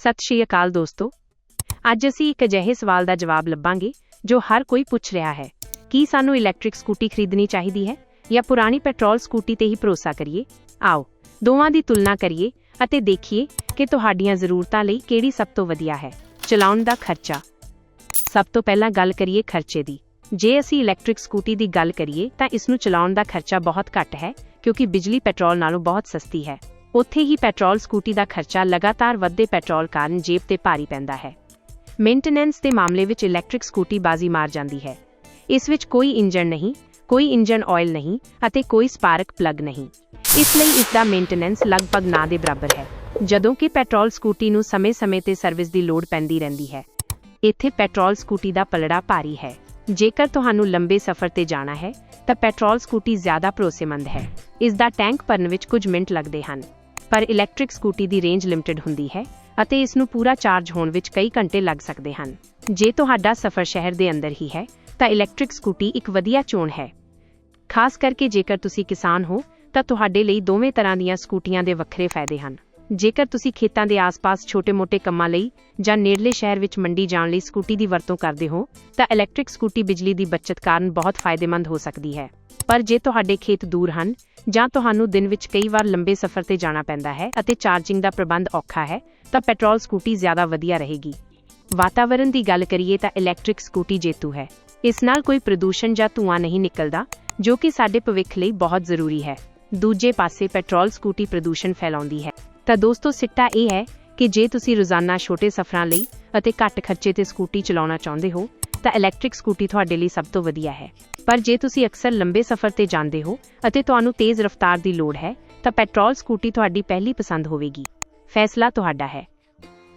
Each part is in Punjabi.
ਸਤਿ ਸ਼੍ਰੀ ਅਕਾਲ ਦੋਸਤੋ। ਅੱਜ ਅਸੀਂ ਇੱਕ ਅਜਿਹੇ ਸਵਾਲ ਦਾ ਜਵਾਬ ਲੱਭਾਂਗੇ, ਜੋ ਹਰ ਕੋਈ ਪੁੱਛ ਰਿਹਾ ਹੈ। ਕੀ ਸਾਨੂੰ ਇਲੈਕਟ੍ਰਿਕ ਸਕੂਟੀ ਖਰੀਦਣੀ ਚਾਹੀਦੀ ਹੈ ਜਾਂ ਪੁਰਾਣੀ ਪੈਟਰੋਲ ਸਕੂਟੀ ਤੇ ਹੀ ਭਰੋਸਾ ਕਰੀਏ? ਆਓ, ਦੋਵਾਂ ਦੀ ਤੁਲਨਾ ਕਰੀਏ ਅਤੇ ਦੇਖੀਏ ਕਿ ਤੁਹਾਡੀਆਂ ਜ਼ਰੂਰਤਾਂ ਲਈ ਕਿਹੜੀ ਸਭ ਤੋਂ ਵਧੀਆ ਹੈ। ਚਲਾਉਣ ਦਾ ਖਰਚਾ। ਸਭ ਤੋਂ ਪਹਿਲਾਂ ਗੱਲ ਕਰੀਏ ਖਰਚੇ ਦੀ। ਜੇ ਅਸੀਂ ਇਲੈਕਟ੍ਰਿਕ ਸਕੂਟੀ ਦੀ ਗੱਲ ਕਰੀਏ ਤਾਂ ਇਸ ਨੂੰ ਚਲਾਉਣ ਦਾ ਖਰਚਾ ਬਹੁਤ ਘੱਟ ਹੈ, ਕਿਉਂਕਿ ਬਿਜਲੀ ਪੈਟਰੋਲ ਨਾਲੋਂ ਬਹੁਤ ਸਸਤੀ ਹੈ। ਉੱਥੇ ਹੀ ਪੈਟਰੋਲ ਸਕੂਟੀ ਦਾ ਖਰਚਾ ਲਗਾਤਾਰ ਵੱਧਦੇ ਪੈਟਰੋਲ ਕਾਰਨ ਜੇਬ ਤੇ ਭਾਰੀ ਪੈਂਦਾ ਹੈ। ਮੇਨਟੇਨੈਂਸ ਦੇ ਮਾਮਲੇ ਵਿੱਚ ਇਲੈਕਟ੍ਰਿਕ ਸਕੂਟੀ ਬਾਜ਼ੀ ਮਾਰ ਜਾਂਦੀ ਹੈ। ਇਸ ਵਿੱਚ ਕੋਈ ਇੰਜਨ ਨਹੀਂ, ਕੋਈ ਇੰਜਨ ਆਇਲ ਨਹੀਂ ਅਤੇ ਕੋਈ ਸਪਾਰਕ ਪਲੱਗ ਨਹੀਂ। ਇਸ ਲਈ ਇਸ ਦਾ ਮੇਨਟੇਨੈਂਸ ਲਗਭਗ ਨਾ ਦੇ ਬਰਾਬਰ ਹੈ, ਜਦੋਂ ਕਿ ਪੈਟਰੋਲ ਸਕੂਟੀ ਨੂੰ ਸਮੇਂ-ਸਮੇਂ ਤੇ ਸਰਵਿਸ ਦੀ ਲੋੜ ਪੈਂਦੀ ਰਹਿੰਦੀ ਹੈ। ਇੱਥੇ ਪੈਟਰੋਲ ਸਕੂਟੀ ਦਾ ਪਲੜਾ ਭਾਰੀ ਹੈ। ਜੇਕਰ ਤੁਹਾਨੂੰ ਲੰਬੇ ਸਫ਼ਰ ਤੇ ਜਾਣਾ ਹੈ, ਤਾਂ ਪੈਟਰੋਲ ਸਕੂਟੀ ਜ਼ਿਆਦਾ ਭਰੋਸੇਮੰਦ ਹੈ। ਇਸ ਦਾ ਟੈਂਕ ਭਰਨ ਵਿੱਚ ਕੁਝ ਮਿੰਟ ਲੱਗਦੇ ਹਨ। ਪਰ ਇਲੈਕਟ੍ਰਿਕ ਸਕੂਟੀ ਦੀ ਰੇਂਜ ਲਿਮਟਿਡ ਹੁੰਦੀ ਹੈ ਅਤੇ ਇਸ ਨੂੰ ਪੂਰਾ ਚਾਰਜ ਹੋਣ ਵਿੱਚ ਕਈ ਘੰਟੇ ਲੱਗ ਸਕਦੇ ਹਨ। ਜੇ ਤੁਹਾਡਾ ਸਫ਼ਰ ਸ਼ਹਿਰ ਦੇ ਅੰਦਰ ਹੀ ਹੈ, ਤਾਂ ਇਲੈਕਟ੍ਰਿਕ ਸਕੂਟੀ ਇੱਕ ਵਧੀਆ ਚੋਣ ਹੈ। ਖਾਸ ਕਰਕੇ ਜੇਕਰ ਤੁਸੀਂ ਕਿਸਾਨ ਹੋ, ਤਾਂ ਤੁਹਾਡੇ ਲਈ ਦੋਵੇਂ ਤਰ੍ਹਾਂ ਦੀਆਂ ਸਕੂਟੀਆਂ ਦੇ ਵੱਖਰੇ ਫਾਇਦੇ ਹਨ। ਜੇਕਰ ਤੁਸੀਂ ਖੇਤਾਂ ਦੇ ਆਸ-ਪਾਸ ਛੋਟੇ-ਮੋਟੇ ਕੰਮਾਂ ਲਈ ਜਾਂ ਨੇੜਲੇ ਸ਼ਹਿਰ ਵਿੱਚ ਮੰਡੀ ਜਾਣ ਲਈ ਸਕੂਟੀ ਦੀ ਵਰਤੋਂ ਕਰਦੇ ਹੋ, ਤਾਂ ਇਲੈਕਟ੍ਰਿਕ ਸਕੂਟੀ ਬਿਜਲੀ ਦੀ ਬਚਤ ਕਾਰਨ ਬਹੁਤ ਫਾਇਦੇਮੰਦ ਹੋ ਸਕਦੀ ਹੈ। ਪਰ ਜੇ ਤੁਹਾਡੇ ਖੇਤ ਦੂਰ ਹਨ ਜਾਂ ਤੁਹਾਨੂੰ ਦਿਨ ਵਿੱਚ ਕਈ ਵਾਰ ਲੰਬੇ ਸਫ਼ਰ ਤੇ ਜਾਣਾ ਪੈਂਦਾ ਹੈ ਅਤੇ ਚਾਰਜਿੰਗ ਦਾ ਪ੍ਰਬੰਧ ਔਖਾ ਹੈ, ਤਾਂ ਪੈਟਰੋਲ ਸਕੂਟੀ ਜ਼ਿਆਦਾ ਵਧੀਆ ਰਹੇਗੀ। ਵਾਤਾਵਰਣ ਦੀ ਗੱਲ ਕਰੀਏ ਤਾਂ ਇਲੈਕਟ੍ਰਿਕ ਸਕੂਟੀ ਜੇਤੂ ਹੈ। ਇਸ ਨਾਲ ਕੋਈ ਪ੍ਰਦੂਸ਼ਣ ਜਾਂ ਧੂਆਂ ਨਹੀਂ ਨਿਕਲਦਾ, ਜੋ ਕਿ ਸਾਡੇ ਭਵਿੱਖ ਲਈ ਬਹੁਤ ਜ਼ਰੂਰੀ ਹੈ। ਦੂਜੇ ਪਾਸੇ ਪੈਟਰੋਲ ਸਕੂਟੀ ਪ੍ਰਦੂਸ਼ਣ ਫੈਲਾਉਂਦੀ ਹੈ। ਤਾਂ ਦੋਸਤੋ, ਸਿੱਟਾ ਇਹ ਹੈ ਕਿ ਜੇ ਤੁਸੀਂ ਰੋਜ਼ਾਨਾ ਛੋਟੇ ਸਫ਼ਰਾਂ ਲਈ ਅਤੇ ਘੱਟ ਖਰਚੇ ਤੇ ਸਕੂਟੀ ਚਲਾਉਣਾ ਚਾਹੁੰਦੇ ਹੋ, ਤਾਂ ਇਲੈਕਟ੍ਰਿਕ ਸਕੂਟੀ ਤੁਹਾਡੇ ਲਈ ਸਭ ਤੋਂ ਵਧੀਆ ਹੈ। ਪਰ ਜੇ ਤੁਸੀਂ ਅਕਸਰ ਲੰਬੇ ਸਫ਼ਰ ਤੇ ਜਾਂਦੇ ਹੋ ਅਤੇ ਤੁਹਾਨੂੰ ਤੇਜ਼ ਰਫ਼ਤਾਰ ਦੀ ਲੋੜ ਹੈ, ਤਾਂ ਪੈਟਰੋਲ ਸਕੂਟੀ ਤੁਹਾਡੀ ਪਹਿਲੀ ਪਸੰਦ ਹੋਵੇਗੀ। ਫੈਸਲਾ ਤੁਹਾਡਾ ਹੈ।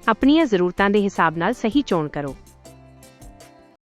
ਆਪਣੀਆਂ ਜ਼ਰੂਰਤਾਂ ਦੇ ਹਿਸਾਬ ਨਾਲ ਸਹੀ ਚੋਣ ਕਰੋ।